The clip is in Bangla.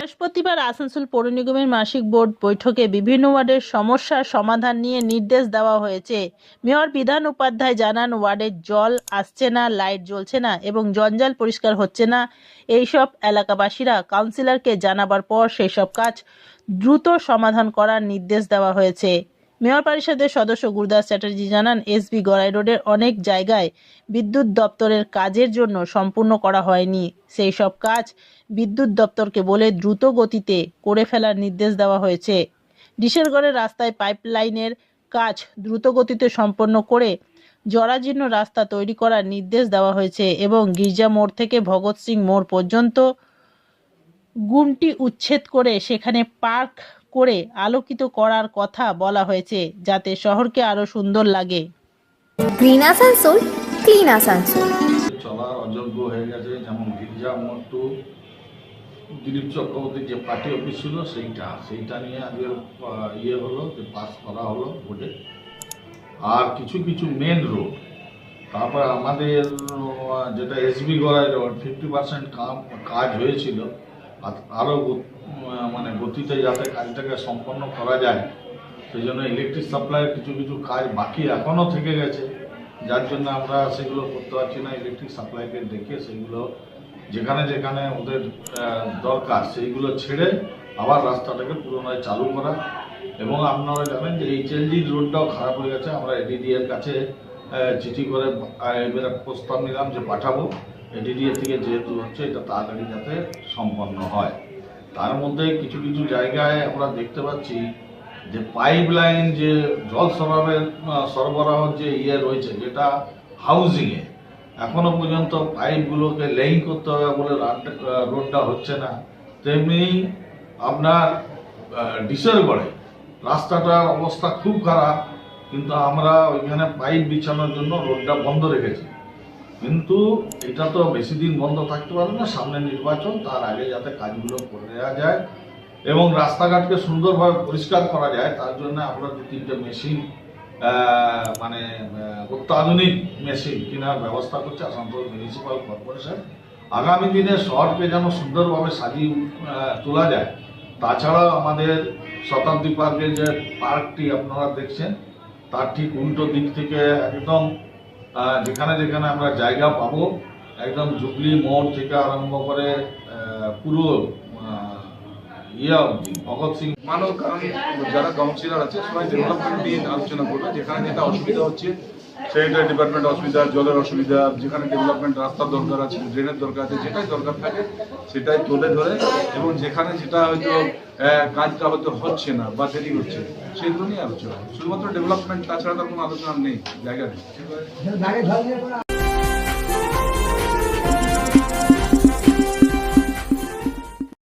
বৃহস্পতিবার আসানসোল পৌর নিগমের মাসিক বোর্ড বৈঠকে বিভিন্ন ওয়ার্ডের সমস্যার সমাধান নিয়ে নির্দেশ দেওয়া হয়েছে। মেয়র বিধান উপাধ্যায় জানান ওয়ার্ডের জল আসছে না, লাইট জ্বলছে না এবং জঞ্জাল পরিষ্কার হচ্ছে না। এইসব এলাকাবাসীরা কাউন্সিলরকে জানাবার পর সেই সব কাজ দ্রুত সমাধান করার নির্দেশ দেওয়া হয়েছে। মেয়র পরিষদের সদস্য গুরুদাস চ্যাটার্জি জানান, এসবি গড়াই রোডের অনেক জায়গায় বিদ্যুৎ দপ্তরের কাজের জন্য সম্পূর্ণ করা হয়নি। সেই সব কাজ বিদ্যুৎ দপ্তরকে বলে দ্রুত গতিতে করে ফেলার নির্দেশ দেওয়া হয়েছে। ডিসেরগড়ের রাস্তায় পাইপলাইনের কাজ দ্রুত গতিতে সম্পন্ন করে জরাজীর্ণ রাস্তা তৈরি করার নির্দেশ দেওয়া হয়েছে এবং গির্জা মোড় থেকে ভগৎ সিং মোড় পর্যন্ত গুমটি উচ্ছেদ করে সেখানে পার্ক করে আলোকিত করার কথা বলা হয়েছে যাতে শহরকে আরও সুন্দর লাগে। Green Asansol clean Asansol. চলার অযোগ্য হয়ে গেছে যেমন গির্জা দিলীপ চক্রবর্তীর যে পার্টি অফিস ছিল সেইটা। সেইটা নিয়ে আজকে আহ, ইয়ে হলো যে পাস করা হলো বোর্ডে। আর কিছু কিছু মেন রোড তারপর আমাদের যেটা SB Gorai road fifty percent কাম কাজ হয়েছিল। আরও মানে গতিতে যাতে কাজটাকে সম্পন্ন করা যায়, সেই জন্য ইলেকট্রিক সাপ্লাইয়ের কিছু কিছু কাজ বাকি এখনও থেকে গেছে। যার জন্য আমরা সেগুলো করতে পারছি না ইলেকট্রিক সাপ্লাইকে দেখে সেগুলো যেখানে যেখানে ওদের দরকার, সেইগুলো ছেড়ে আবার রাস্তাটাকে পুনরায় চালু করা। এবং আপনারা জানেন যে এইচএলজি রোডটাও খারাপ হয়ে গেছে। আমরা এডিডি এর কাছে চিঠি করে প্রস্তাব নিলাম যে পাঠাবো। এডিডি এর থেকে যেহেতু হচ্ছে এটা তাড়াতাড়ি যাতে সম্পন্ন হয়। তার মধ্যে কিছু কিছু জায়গায় আমরা দেখতে পাচ্ছি যে পাইপ লাইন যে জল সরবরাহের আহ, সরবরাহর যে ইয়ে রয়েছে যেটা হাউজিংয়ে এখনও পর্যন্ত পাইপগুলোকে লেইং করতে হবে বলে রোডটা হচ্ছে না। তেমনি আপনার ডিসেরগড়ে রাস্তাটার অবস্থা খুব খারাপ কিন্তু আমরা ওইখানে পাইপ বিছানোর জন্য রোডটা বন্ধ রেখেছি। কিন্তু এটা তো বেশি দিন বন্ধ থাকতে পারে না, সামনে নির্বাচন, তার আগে যাতে কাজগুলো করে দেওয়া যায় এবং রাস্তাঘাটকে সুন্দরভাবে পরিষ্কার করা যায়, তার জন্য আমরা দু তিনটে মেশিন মানে অত্যাধুনিক মেশিন কেনার ব্যবস্থা করছে আসানসোল মিউনিসিপ্যাল কর্পোরেশন। আগামী দিনে শহরকে যেন সুন্দরভাবে সাজিয়ে তোলা যায়, তাছাড়াও আমাদের শতাব্দী পার্কের যে পার্কটি আপনারা দেখছেন, তার ঠিক উল্টো দিক থেকে একদম যেখানে যেখানে আমরা জায়গা পাবো, একদম জুবলি মোড় থেকে আরম্ভ করে পুরো ইয়ে ভগৎ সিং। মানব কারণ যারা কাউন্সিলর আছে, সবাই ডেভেলপমেন্ট নিয়ে আলোচনা করবে। যেখানে যেটা অসুবিধা হচ্ছে স্যানিটারি ডিপার্টমেন্ট অসুবিধা, জলের অসুবিধা, যেখানে ডেভেলপমেন্ট রাস্তার দরকার আছে ড্রেনের দরকার আছে, যেটাই দরকার থাকে, সেটাই তুলে ধরে এবং যেখানে যেটা হয়তো কাজটা হয়তো হচ্ছে না বা দেরি হচ্ছে। সেগুলো নিয়ে আলোচনা শুধুমাত্র ডেভেলপমেন্ট তাছাড়া তো কোনো আলোচনা নেই, জায়গা নেই।